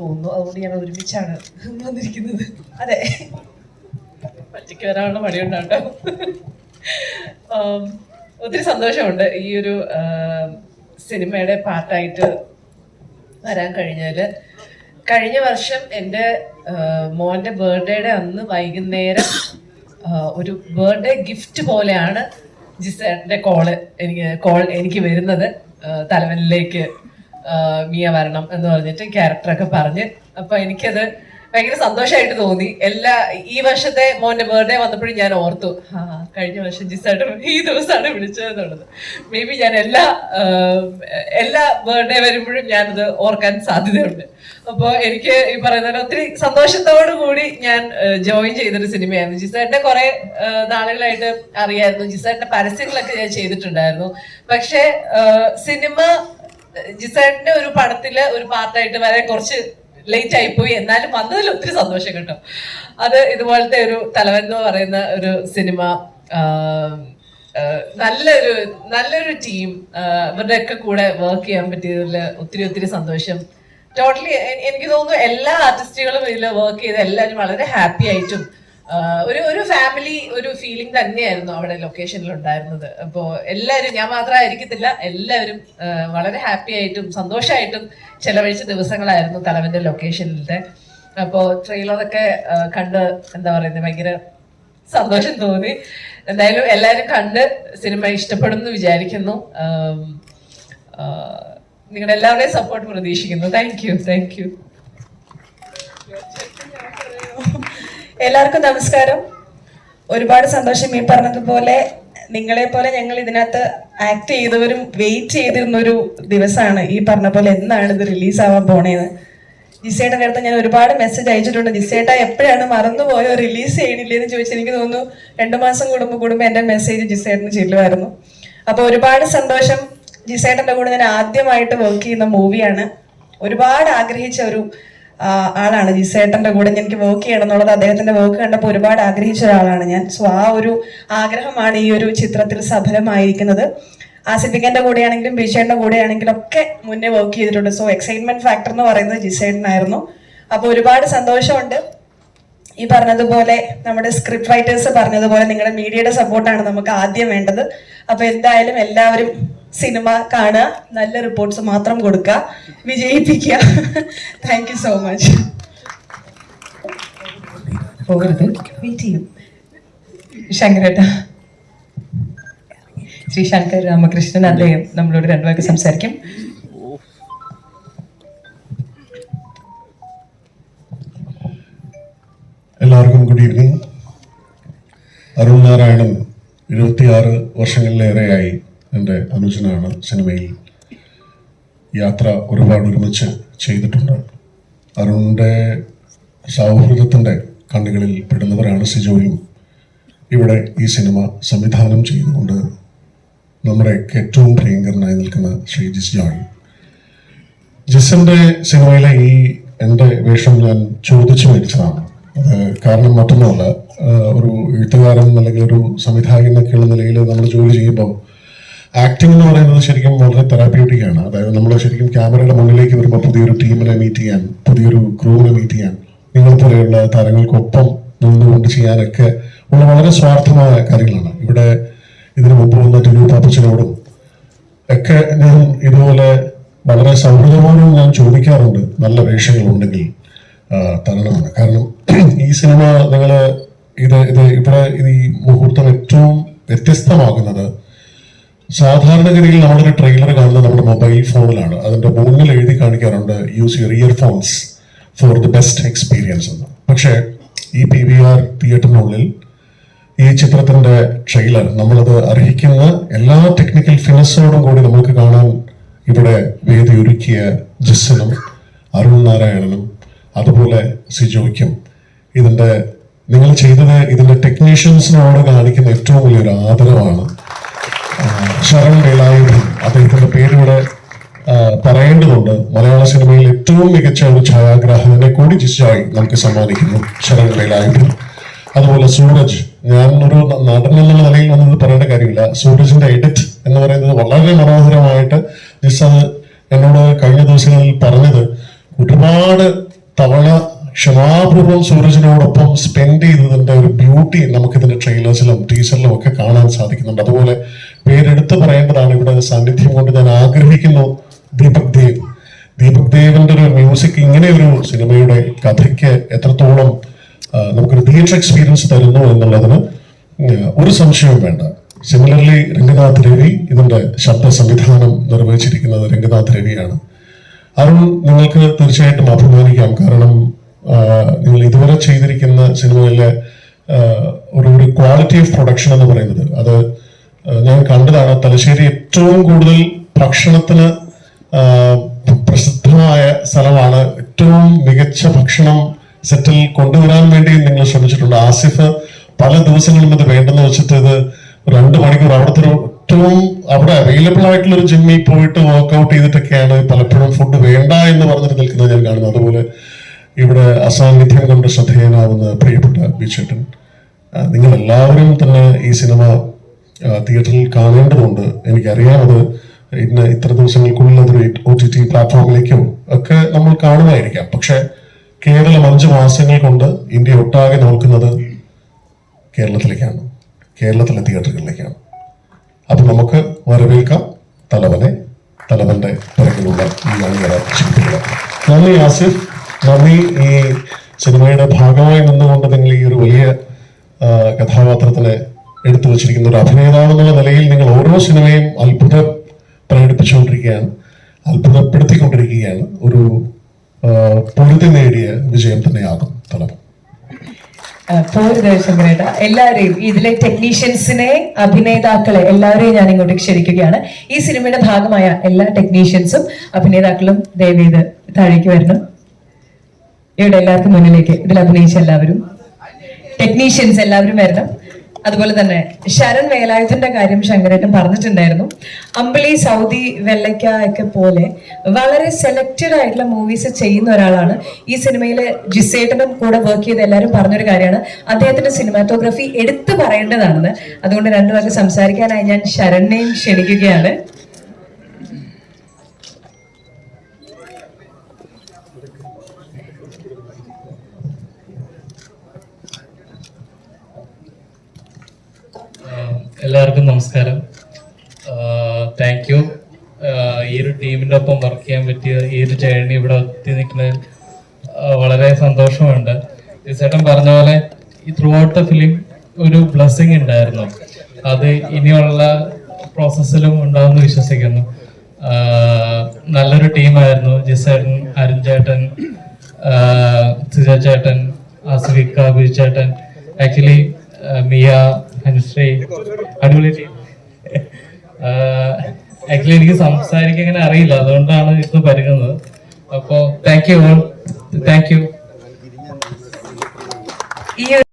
തോന്നുന്നു. അതുകൊണ്ട് ഞാൻ ഒരുമിച്ചാണ് വന്നിരിക്കുന്നത്. അതെ. ഒറ്റയ്ക്ക് വരാനുള്ള മടിയുണ്ടാട്ടോ ഒത്തിരി സന്തോഷമുണ്ട് ഈ ഒരു സിനിമയുടെ പാർട്ടായിട്ട് വരാൻ കഴിഞ്ഞാൽ കഴിഞ്ഞ വർഷം എന്റെ മോന്റെ ബർത്ത്ഡേയുടെ അന്ന് വൈകുന്നേരം ഒരു ബർത്ത്ഡേ ഗിഫ്റ്റ് പോലെയാണ് ജിസേട്ടന്റെ കോൾ എനിക്ക് കോൾ എനിക്ക് വരുന്നത് തലവനിലേക്ക് മിയ വരണം എന്ന് പറഞ്ഞിട്ട് ക്യാരക്ടറൊക്കെ പറഞ്ഞ്. അപ്പൊ എനിക്കത് ഭയങ്കര സന്തോഷമായിട്ട് തോന്നി. എല്ലാ ഈ വർഷത്തെ മോന്റെ ബർത്ത്ഡേ വന്നപ്പോഴും ഞാൻ ഓർത്തു. കഴിഞ്ഞ വർഷം ജിസായിട്ട് ഈ ദിവസമാണ് വിളിച്ചത് എന്നുള്ളത്. മേ ബി ഞാൻ എല്ലാ എല്ലാ ബർത്ത്ഡേ വരുമ്പോഴും ഞാനത് ഓർക്കാൻ സാധ്യതയുണ്ട്. അപ്പോൾ എനിക്ക് ഈ പറയുന്ന ഒത്തിരി സന്തോഷത്തോടു കൂടി ഞാൻ ജോയിൻ ചെയ്തൊരു സിനിമയായിരുന്നു. ജിസേട്ടനെ കുറെ നാളുകളായിട്ട് അറിയായിരുന്നു. ജിസേട്ടന്റെ പരസ്യങ്ങളൊക്കെ ഞാൻ ചെയ്തിട്ടുണ്ടായിരുന്നു. പക്ഷേ സിനിമ ജിസേട്ടന്റെ ഒരു പടത്തിൽ ഒരു പാർട്ടായിട്ട് വരെ കുറച്ച് ലേറ്റ് ആയിപ്പോയി എന്നാലും വന്നതിൽ ഒത്തിരി സന്തോഷം കേട്ടോ. അത് ഇതുപോലത്തെ ഒരു തലവൻ എന്ന് പറയുന്ന ഒരു സിനിമ നല്ലൊരു നല്ലൊരു ടീം ഇവരുടെ ഒക്കെ കൂടെ വർക്ക് ചെയ്യാൻ പറ്റിയതിൽ ഒത്തിരി ഒത്തിരി സന്തോഷം. ടോട്ടലി എനിക്ക് തോന്നുന്നു എല്ലാ ആർട്ടിസ്റ്റുകളും ഇതിൽ വർക്ക് ചെയ്ത് എല്ലാവരും വളരെ ഹാപ്പി ആയിട്ടും ഒരു ഒരു ഫാമിലി ഒരു ഫീലിംഗ് തന്നെയായിരുന്നു അവിടെ ലൊക്കേഷനിൽ ഉണ്ടായിരുന്നത്. അപ്പോൾ എല്ലാവരും ഞാൻ മാത്രമായിരിക്കത്തില്ല എല്ലാവരും വളരെ ഹാപ്പി ആയിട്ടും സന്തോഷമായിട്ടും ചെലവഴിച്ച ദിവസങ്ങളായിരുന്നു തലവന്റെ ലൊക്കേഷനിലത്തെ അപ്പോൾ ട്രെയിലറൊക്കെ കണ്ട് എന്താ പറയുന്നത് ഭയങ്കര സന്തോഷം തോന്നി. എന്തായാലും എല്ലാവരും കണ്ട് സിനിമ ഇഷ്ടപ്പെടുന്നു വിചാരിക്കുന്നു. നിങ്ങളുടെ എല്ലാവരുടെയും സപ്പോർട്ട് പ്രതീക്ഷിക്കുന്നു. താങ്ക് യു താങ്ക് യു എല്ലാവർക്കും നമസ്കാരം. ഒരുപാട് സന്തോഷം ഈ പറഞ്ഞതുപോലെ. നിങ്ങളെ പോലെ ഞങ്ങൾ ഇതിനകത്ത് ആക്ട് ചെയ്തവരും വെയിറ്റ് ചെയ്തിരുന്ന ഒരു ദിവസമാണ് ഈ പറഞ്ഞ പോലെ എന്നാണ് ഇത് റിലീസ് ആവാൻ പോണേന്ന്. ജിസേട്ടന്റെ അടുത്ത് ഞാൻ ഒരുപാട് മെസ്സേജ് അയച്ചിട്ടുണ്ട്. ജിസേട്ട എപ്പോഴാണ് മറന്നുപോയോ? റിലീസ് ചെയ്യണില്ലേന്ന് ചോദിച്ചാൽ എനിക്ക് തോന്നുന്നു രണ്ടു മാസം കൂടുമ്പോൾ കൂടുമ്പോൾ എന്റെ മെസ്സേജ് ജിസേട്ടന് ചെല്ലുമായിരുന്നു. അപ്പോൾ ഒരുപാട് സന്തോഷം. ജിസേട്ടന്റെ കൂടെ ഞാൻ ആദ്യമായിട്ട് വർക്ക് ചെയ്യുന്ന മൂവിയാണ് ഒരുപാട് ആഗ്രഹിച്ച ഒരു ആളാണ്. ജിസേട്ടന്റെ കൂടെ എനിക്ക് വർക്ക് ചെയ്യണം എന്നുള്ളത് അദ്ദേഹത്തിന്റെ വർക്ക് കണ്ടപ്പോൾ ഒരുപാട് ആഗ്രഹിച്ച ഒരാളാണ് ഞാൻ. സോ ആ ഒരു ആഗ്രഹമാണ് ഈ ഒരു ചിത്രത്തിൽ സഫലമായിരിക്കുന്നത്. ആസിഫിക്കന്റെ കൂടെയാണെങ്കിലും ബിഷേന്റെ കൂടെയാണെങ്കിലും ഒക്കെ മുന്നേ വർക്ക് ചെയ്തിട്ടുണ്ട്. സോ എക്സൈറ്റ്മെന്റ് ഫാക്ടർ എന്ന് പറയുന്നത് ജിസേട്ടനായിരുന്നു. അപ്പോൾ ഒരുപാട് സന്തോഷമുണ്ട്. ഈ പറഞ്ഞതുപോലെ നമ്മുടെ സ്ക്രിപ്റ്റ് റൈറ്റേഴ്സ് പറഞ്ഞതുപോലെ നിങ്ങളുടെ മീഡിയയുടെ സപ്പോർട്ടാണ് നമുക്ക് ആദ്യം വേണ്ടത്. അപ്പോൾ എന്തായാലും എല്ലാവരും സിനിമ കാണുക നല്ല റിപ്പോർട്ട്സ് മാത്രം കൊടുക്കുക വിജയിപ്പിക്കുക. Thank you so much Shri Shankar Ramakrishnan അദ്ദേഹം നമ്മളോട് രണ്ടു വാക്ക് സംസാരിക്കും. എല്ലാവർക്കും ഗുഡ് ഈവനിങ് അരുൺ നാരായണൻ ഇരുപത്തിയാറ് വർഷങ്ങളിലേറെയായി എന്റെ അനുജനാണ് സിനിമയിൽ യാത്ര ഒരുപാട് ഒരുമിച്ച് ചെയ്തിട്ടുണ്ട്. അരുണിന്റെ സൗഹൃദത്തിന്റെ കണ്ണുകളിൽ പെടുന്നവരാണ് സിജോയും. ഇവിടെ ഈ സിനിമ സംവിധാനം ചെയ്തുകൊണ്ട് നമ്മുടെ ഏറ്റവും പ്രിയങ്കരനായി നിൽക്കുന്ന ശ്രീ ജിസ് ജോയ്. ജിസിന്റെ സിനിമയിലെ ഈ എന്റെ വേഷം ഞാൻ ചോദിച്ചു മേടിച്ചതാണ്. അത് കാരണം മറ്റൊന്നുമല്ല ഒരു എഴുത്തുകാരൻ അല്ലെങ്കിൽ ഒരു സംവിധായകൻ എന്നൊക്കെയുള്ള നിലയിൽ നമ്മൾ ജോലി ചെയ്യുമ്പോൾ ആക്ടിംഗ് എന്ന് പറയുന്നത് ശരിക്കും വളരെ തെറാപ്യൂട്ടിക് ആണ്. അതായത് നമ്മൾ ശരിക്കും ക്യാമറയുടെ മുന്നിലേക്ക് വരുമ്പോൾ പുതിയൊരു ടീമിനെ മീറ്റ് ചെയ്യാൻ പുതിയൊരു ക്രൂവിനെ മീറ്റ് ചെയ്യാൻ നിങ്ങൾ പോലെയുള്ള താരങ്ങൾക്കൊപ്പം നിന്നുകൊണ്ട് ചെയ്യാനൊക്കെ ഉള്ള വളരെ സ്വാർത്ഥമായ കാര്യങ്ങളാണ്. ഇവിടെ ഇതിനു മുമ്പ് വന്ന ടിനു പാപ്പച്ചനോടും ഒക്കെ ഞാൻ ഇതുപോലെ വളരെ സൗഹൃദപൂർവം ഞാൻ ചോദിക്കാറുണ്ട്. നല്ല വേഷങ്ങളുണ്ടെങ്കിൽ തരണമെന്ന്. കാരണം ഈ സിനിമ നിങ്ങൾ ഇത് ഇത് ഇവിടെ ഈ മുഹൂർത്തം ഏറ്റവും വ്യത്യസ്തമാകുന്നത് സാധാരണഗതിയിൽ നമ്മളൊരു ട്രെയിലർ കാണുന്നത് നമ്മുടെ മൊബൈൽ ഫോണിലാണ് അതിന്റെ മുകളിൽ എഴുതി കാണിക്കാറുണ്ട് use your earphones for the best experience എന്ന്. പക്ഷേ ഈ പി വി ആർ തിയേറ്ററിനുള്ളിൽ ഈ ചിത്രത്തിന്റെ ട്രെയിലർ നമ്മളത് അർഹിക്കുന്ന എല്ലാ ടെക്നിക്കൽ ഫിനസോടും കൂടി നമുക്ക് കാണാൻ ഇവിടെ വേദി ഒരുക്കിയ ജിസ്സിനും അരുൺ നാരായണനും അതുപോലെ സിജോയ്ക്കും ഇതിന്റെ നിങ്ങൾ ചെയ്തത് ഇതിന്റെ ടെക്നീഷ്യൻസിനോട് കാണിക്കുന്ന ഏറ്റവും വലിയൊരു ആദരവാണ്. ശരൺ വേളായുധൻ അദ്ദേഹത്തിന്റെ പേരിവിടെ പറയേണ്ടതുണ്ട്. മലയാള സിനിമയിൽ ഏറ്റവും മികച്ച ഒരു ഛായാഗ്രാഹകനെ കൂടി ജിസായി നമുക്ക് സമ്മാനിക്കുന്നു ശരൺ വേളായുധൻ അതുപോലെ സൂരജ് ഞാൻ ഒരു നടൻ എന്നുള്ള നിലയിൽ വന്നത് പറയേണ്ട കാര്യമില്ല. സൂരജിന്റെ എഡിറ്റ് എന്ന് പറയുന്നത് വളരെ മനോഹരമായിട്ട് ജിസ് എന്നോട് കഴിഞ്ഞ ദിവസങ്ങളിൽ പറഞ്ഞത് ഒരുപാട് തവണ ക്ഷമാപൂർവം സൂരജിനോടൊപ്പം സ്പെൻഡ് ചെയ്തതിന്റെ ഒരു ബ്യൂട്ടി നമുക്കിതിന്റെ ട്രെയിലേഴ്സിലും ടീച്ചറിലും ഒക്കെ കാണാൻ സാധിക്കുന്നുണ്ട്. അതുപോലെ പേരെടുത്ത് പറയേണ്ടതാണ് ഇവിടെ സാന്നിധ്യം കൊണ്ട് ഞാൻ ആഗ്രഹിക്കുന്നു ദീപക് ദേവ്. ദീപക് ദേവിന്റെ ഒരു മ്യൂസിക് ഇങ്ങനെ ഒരു സിനിമയുടെ കഥയ്ക്ക് എത്രത്തോളം നമുക്കൊരു തിയേറ്റർ എക്സ്പീരിയൻസ് തരുന്നു എന്നുള്ളതിന് ഒരു സംശയവും വേണ്ട. സിമിലർലി രംഗനാഥ് രവി ഇതിന്റെ ശബ്ദ സംവിധാനം നിർവഹിച്ചിരിക്കുന്നത് രംഗനാഥ് രവിയാണ്. അരുൺ നിങ്ങൾക്ക് തീർച്ചയായിട്ടും അഭിമാനിക്കാം. കാരണം നിങ്ങൾ ഇതുവരെ ചെയ്തിരിക്കുന്ന സിനിമയിലെ ഒരു ഒരു ക്വാളിറ്റി ഓഫ് പ്രൊഡക്ഷൻ എന്ന് പറയുന്നത്. അത് ഞാൻ കണ്ടതാണ് തലശ്ശേരി ഏറ്റവും കൂടുതൽ ഭക്ഷണത്തിന് പ്രസിദ്ധമായ സ്ഥലമാണ്. ഏറ്റവും മികച്ച ഭക്ഷണം സെറ്റിൽ കൊണ്ടുവരാൻ വേണ്ടി നിങ്ങൾ ശ്രമിച്ചിട്ടുണ്ട്. ആസിഫ് പല ദിവസങ്ങളും ഇത് വേണ്ടെന്ന് വെച്ചിട്ട് ഇത് രണ്ട് മണിക്കൂർ അവിടുത്തെ ഒരു ഏറ്റവും അവിടെ അവൈലബിൾ ആയിട്ടുള്ള ഒരു ജിമ്മിൽ പോയിട്ട് വർക്ക്ഔട്ട് ചെയ്തിട്ടൊക്കെയാണ് പലപ്പോഴും ഫുഡ് വേണ്ട എന്ന് പറഞ്ഞിട്ട് നിൽക്കുന്നത് ഞാൻ കാണുന്നത്. അതുപോലെ ഇവിടെ അസാന്നിധ്യം കൊണ്ട് ശ്രദ്ധേയനാവുന്ന പ്രിയപ്പെട്ട ബിച്ചേട്ടൻ നിങ്ങൾ എല്ലാവരും തന്നെ ഈ സിനിമ തിയേറ്ററിൽ കാണേണ്ടതുണ്ട്. എനിക്കറിയാം അത് ഇന്ന് ഇത്ര ദിവസങ്ങൾക്കുള്ളിൽ അതൊരു ഒ ടി ടി പ്ലാറ്റ്ഫോമിലേക്കും ഒക്കെ നമ്മൾ കാണുമായിരിക്കാം. പക്ഷെ കേരളം അഞ്ച് മാസങ്ങൾ കൊണ്ട് ഇന്ത്യ ഒട്ടാകെ നോക്കുന്നത് കേരളത്തിലേക്കാണ്. കേരളത്തിലെ തിയേറ്ററുകളിലേക്കാണ്. അത് നമുക്ക് വരവേൽക്കാം. തലവനെ തലവന്റെ പിറകിലുള്ള ഈ അണിയറ നന്ദി ആസിഫ്. നന്ദി. ഈ സിനിമയുടെ ഭാഗമായി നിന്നുകൊണ്ട് നിങ്ങൾ ഈ ഒരു വലിയ കഥാപാത്രത്തിനെ എടുത്തു വച്ചിരിക്കുന്ന ഒരു അഭിനേതാവ് എന്നുള്ള നിലയിൽ നിങ്ങൾ ഓരോ സിനിമയും അത്ഭുത പ്രകടിപ്പിച്ചുകൊണ്ടിരിക്കുകയാണ് അത്ഭുതപ്പെടുത്തിക്കൊണ്ടിരിക്കുകയാണ്. ഒരു പൊരുതി നേടിയ വിജയം തന്നെയാകും തലം ശങ്കരേട്ട എല്ലാവരെയും ഇതിലെ ടെക്നീഷ്യൻസിനെ അഭിനേതാക്കളെ എല്ലാവരെയും ഞാൻ ഇങ്ങോട്ട് ക്ഷണിക്കുകയാണ്. ഈ സിനിമയുടെ ഭാഗമായ എല്ലാ ടെക്നീഷ്യൻസും അഭിനേതാക്കളും ദയവേത് താഴേക്ക് വരണം. ഇവിടെ എല്ലാവർക്കും മുന്നിലേക്ക് ഇതിൽ അഭിനയിച്ച എല്ലാവരും ടെക്നീഷ്യൻസ് എല്ലാവരും വരണം. അതുപോലെ തന്നെ ശരൺ വേലായുധന്റെ കാര്യം ശങ്കരേട്ടൻ പറഞ്ഞിട്ടുണ്ടായിരുന്നു. അമ്പിളി സൗദി വെള്ളയ്ക്ക ഒക്കെ പോലെ വളരെ സെലക്റ്റഡ് ആയിട്ടുള്ള മൂവീസ് ചെയ്യുന്ന ഒരാളാണ്. ഈ സിനിമയിലെ ജിസേട്ടനും കൂടെ വർക്ക് ചെയ്ത് എല്ലാവരും പറഞ്ഞൊരു കാര്യമാണ്. അദ്ദേഹത്തിന്റെ സിനിമാറ്റോഗ്രഫി എടുത്തു പറയേണ്ടതാണെന്ന്. അതുകൊണ്ട് രണ്ടുപേർക്ക് സംസാരിക്കാനായി ഞാൻ ശരണിനെയും ക്ഷണിക്കുകയാണ്. എല്ലാവർക്കും നമസ്കാരം. താങ്ക് യു ഈ ഒരു ടീമിന്റെ ഒപ്പം വർക്ക് ചെയ്യാൻ പറ്റിയ ഈ ഒരു ജേണി ഇവിടെ എത്തി നിൽക്കുന്നതിൽ വളരെ സന്തോഷമുണ്ട്. ചേട്ടൻ പറഞ്ഞ പോലെ ഈ ത്രൂ ഔട്ട് ദ ഫിലിം ഒരു ബ്ലെസ്സിങ് ഉണ്ടായിരുന്നു. അത് ഇനിയുള്ള പ്രോസസ്സിലും ഉണ്ടാവുമെന്ന് വിശ്വസിക്കുന്നു. നല്ലൊരു ടീമായിരുന്നു ജിസേട്ടൻ അരുൺ ചേട്ടൻ സുജ ചേട്ടൻ ആസിഫിക്ക ബിജു ചേട്ടൻ. ആക്ച്വലി മിയ അനുശ്രീ അടിപൊളി ആക്ച്വലി എനിക്ക് സംസാരിക്കാൻ അങ്ങനെ അറിയില്ല അതുകൊണ്ടാണ് ഇത് പരുകുന്നത് അപ്പോ താങ്ക് യു താങ്ക് യു